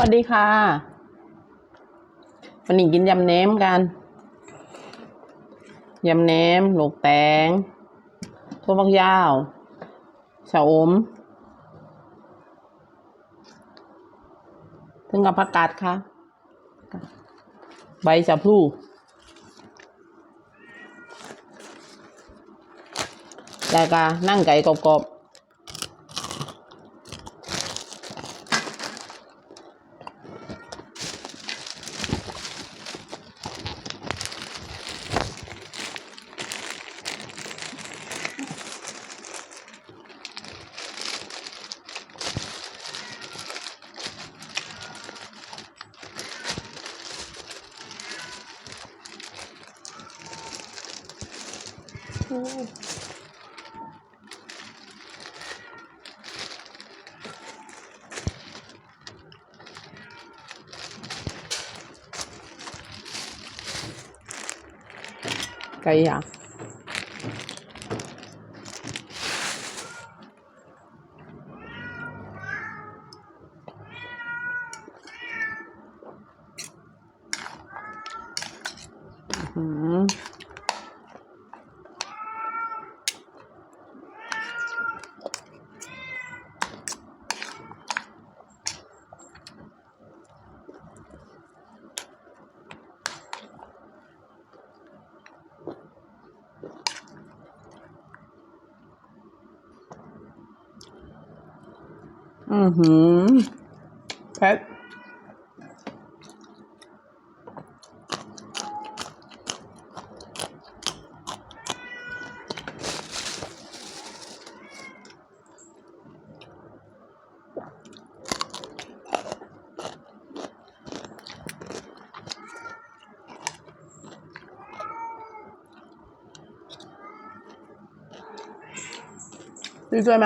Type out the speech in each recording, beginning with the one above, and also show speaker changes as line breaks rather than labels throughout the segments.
สวัสดีค่ะ วันนี้กินยำแหนมกัน ยำแหนมลูกแตงถั่วฝักยาวชะอม ถึงกับผักกาดค่ะ ใบชะพลูแล้วก็นั่งไก่กรอบๆ thu cây à อือหือเผ็ดดีช่ว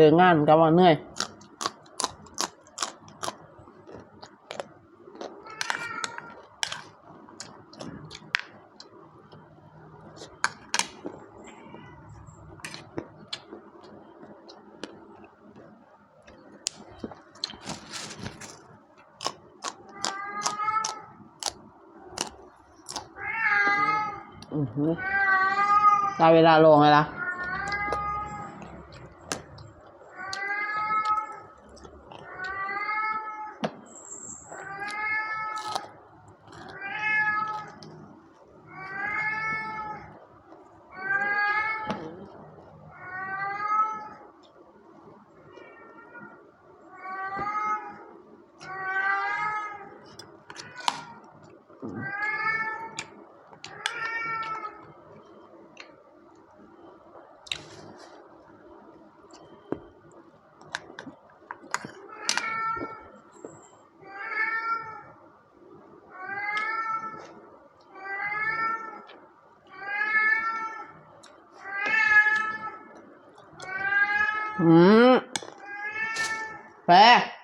เดินงานกับว่าเหนื่อยได้เวลาลงแล้วล่ะ 嗯。喂。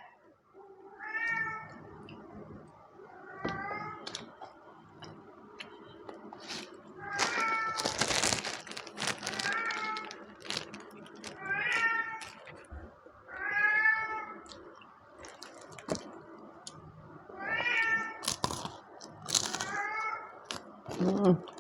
嗯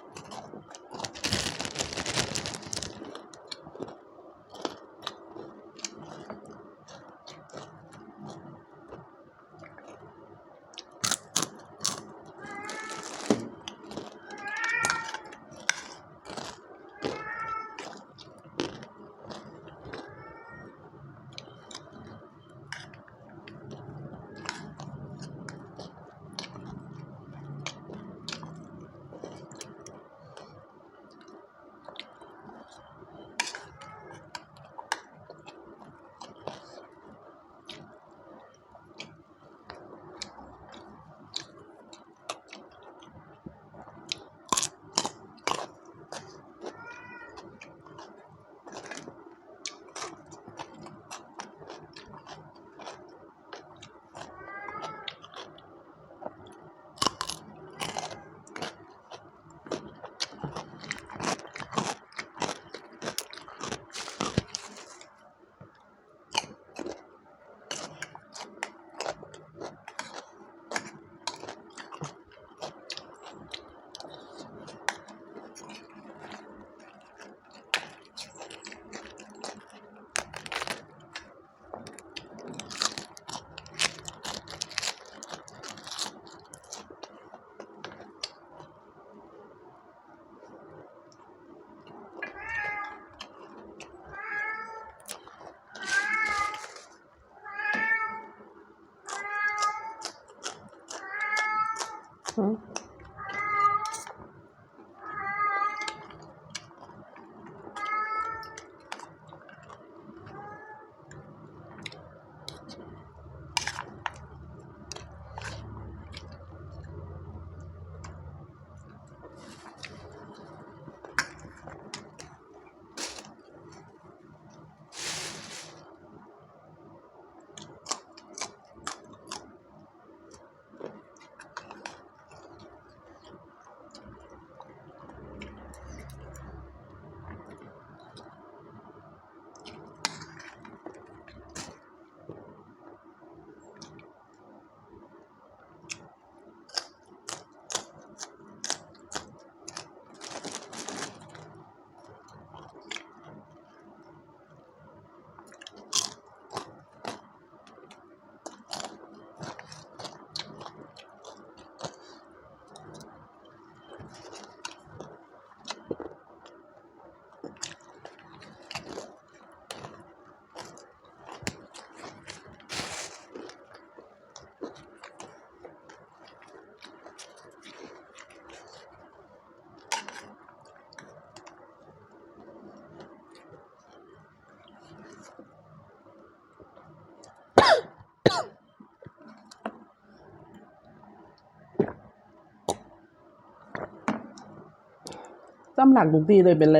จำหลักทุกทีเลยเป็นเล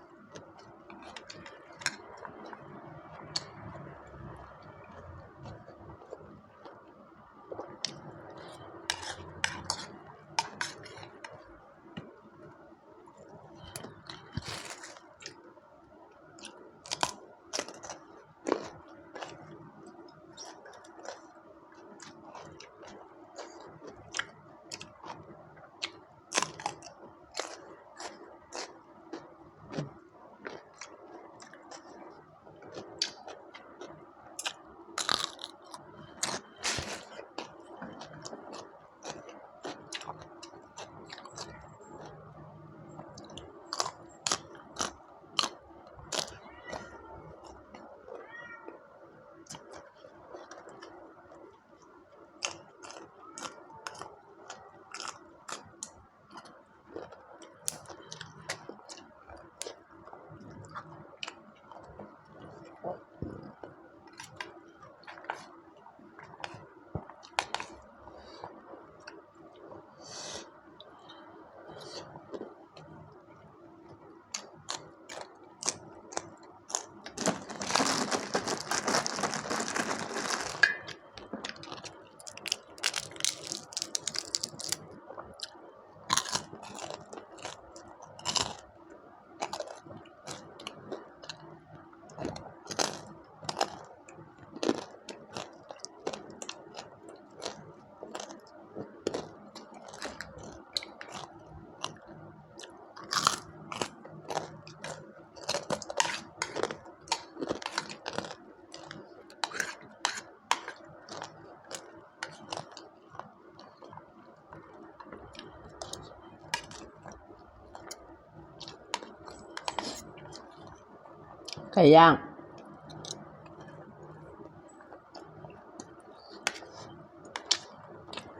ไก่ย่าง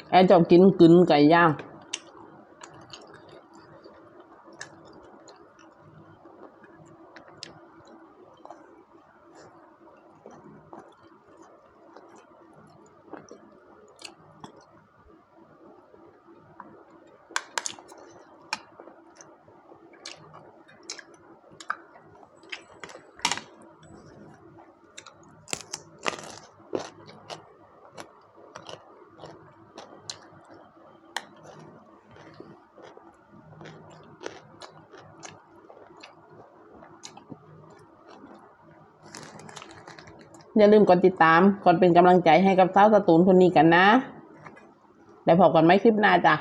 แอนจะกินกึนไก่ย่าง อย่าลืมกดติดตาม กดเป็นกำลังใจให้กับเสาสตูนคนนี้กันนะ แล้วพบกันไหมคลิปหน้าจ้ะ